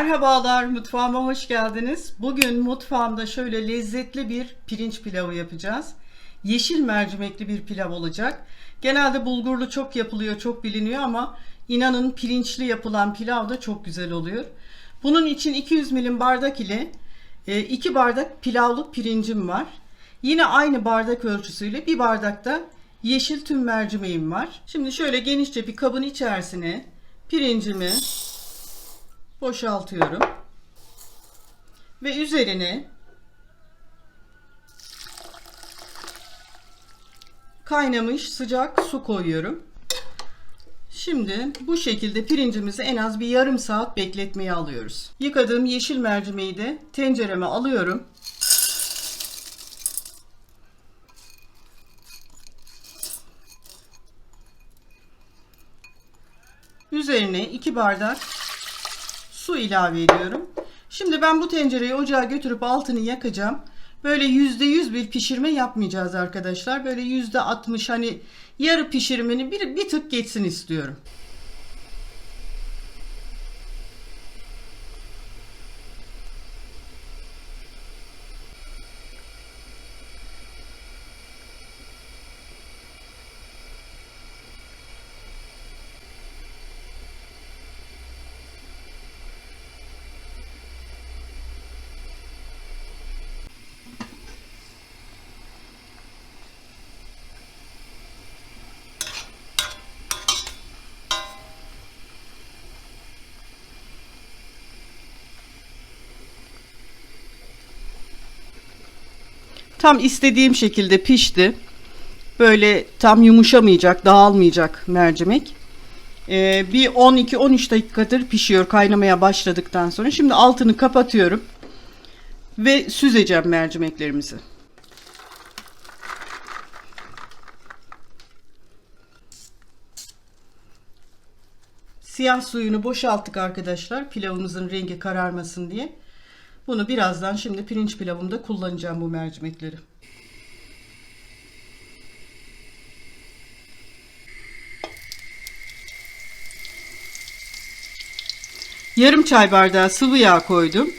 Merhabalar, mutfağıma hoş geldiniz. Bugün mutfağımda şöyle lezzetli bir pirinç pilavı yapacağız. Yeşil mercimekli bir pilav olacak. Genelde bulgurlu çok yapılıyor, çok biliniyor ama inanın pirinçli yapılan pilav da çok güzel oluyor. Bunun için 200 milim bardak ile 2 bardak pilavlık pirincim var. Yine aynı bardak ölçüsüyle bir bardakta yeşil tüm mercimeğim var. Şimdi şöyle genişçe bir kabın içerisine pirincimi boşaltıyorum. Ve üzerine kaynamış sıcak su koyuyorum. Şimdi bu şekilde pirincimizi en az bir yarım saat bekletmeye alıyoruz. Yıkadığım yeşil mercimeği de tencereme alıyorum. Üzerine 2 bardak su ilave ediyorum. Şimdi ben bu tencereyi ocağa götürüp altını yakacağım. Böyle %100 bir pişirme yapmayacağız arkadaşlar. Böyle %60 hani yarı pişirmeni bir, bir tık geçsin istiyorum. Tam istediğim şekilde pişti. Böyle tam yumuşamayacak, dağılmayacak mercimek. Ee, bir 12-13 dakikadır pişiyor kaynamaya başladıktan sonra. Şimdi altını kapatıyorum ve süzeceğim mercimeklerimizi. Siyah suyunu boşalttık arkadaşlar. Pilavımızın rengi kararmasın diye. Bunu birazdan şimdi pirinç pilavımda kullanacağım bu mercimekleri. Yarım çay bardağı sıvı yağ koydum.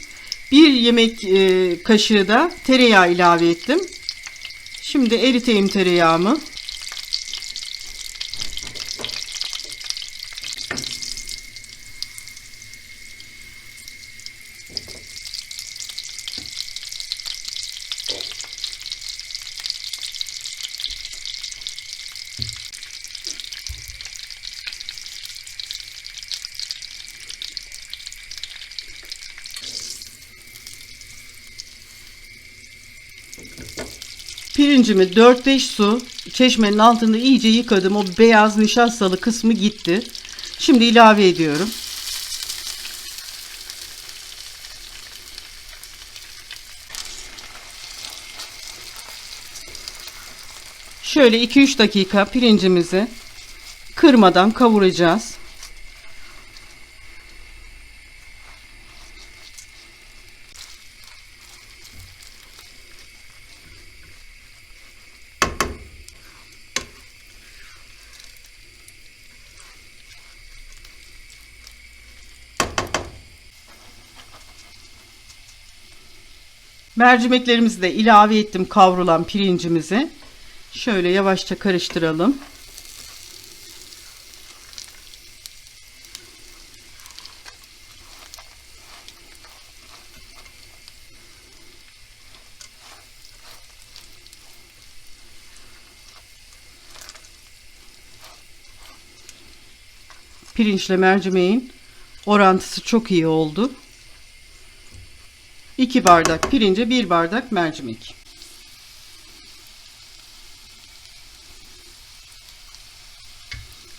Bir yemek e, kaşığı da tereyağı ilave ettim. Şimdi eriteyim tereyağımı. Pirincimi 4-5 su çeşmenin altında iyice yıkadım. O beyaz nişastalı kısmı gitti. Şimdi ilave ediyorum. Şöyle 2-3 dakika pirincimizi kırmadan kavuracağız. Mercimeklerimizi de ilave ettim kavrulan pirincimizi. Şöyle yavaşça karıştıralım. Pirinçle mercimeğin orantısı çok iyi oldu. 2 bardak pirince 1 bardak mercimek.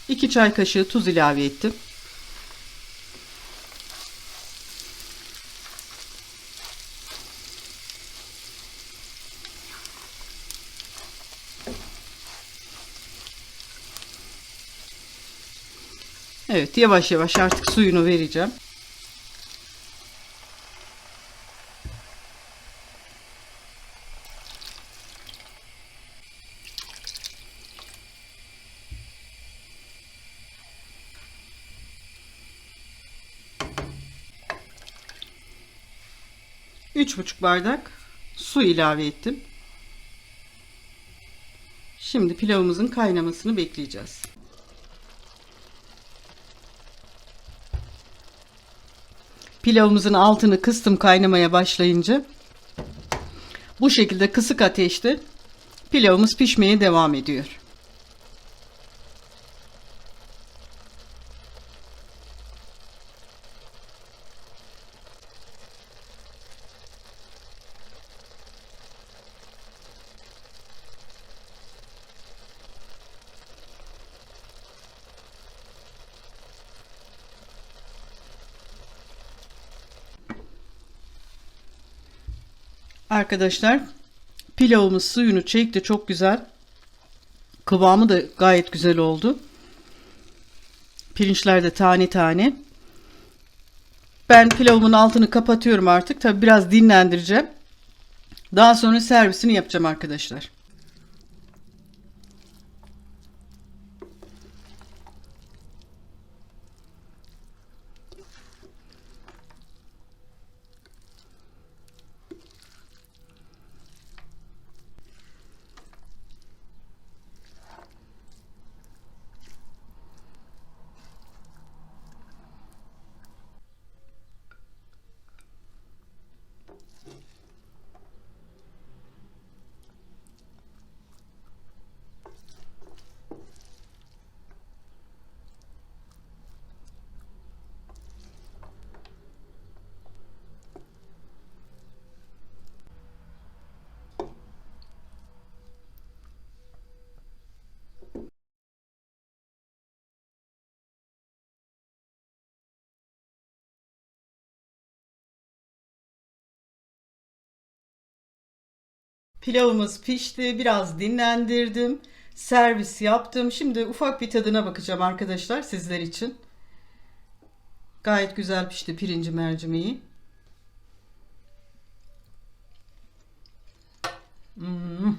İki çay kaşığı tuz ilave ettim. Evet yavaş yavaş artık suyunu vereceğim. 3,5 bardak su ilave ettim. Şimdi pilavımızın kaynamasını bekleyeceğiz. Pilavımızın altını kıstım kaynamaya başlayınca bu şekilde kısık ateşte pilavımız pişmeye devam ediyor. Arkadaşlar pilavımız suyunu çekti çok güzel. Kıvamı da gayet güzel oldu. Pirinçler de tane tane. Ben pilavımın altını kapatıyorum artık. Tabi biraz dinlendireceğim. Daha sonra servisini yapacağım arkadaşlar. Pilavımız pişti. Biraz dinlendirdim. Servis yaptım. Şimdi ufak bir tadına bakacağım arkadaşlar sizler için. Gayet güzel pişti pirinci mercimeği. Hmm.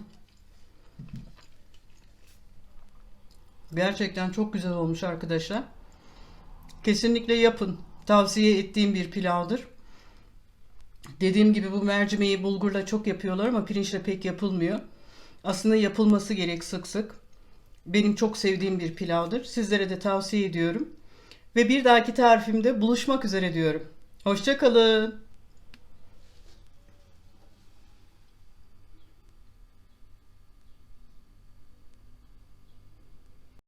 Gerçekten çok güzel olmuş arkadaşlar. Kesinlikle yapın. Tavsiye ettiğim bir pilavdır. Dediğim gibi bu mercimeği bulgurla çok yapıyorlar ama pirinçle pek yapılmıyor. Aslında yapılması gerek sık sık. Benim çok sevdiğim bir pilavdır. Sizlere de tavsiye ediyorum. Ve bir dahaki tarifimde buluşmak üzere diyorum. Hoşçakalın.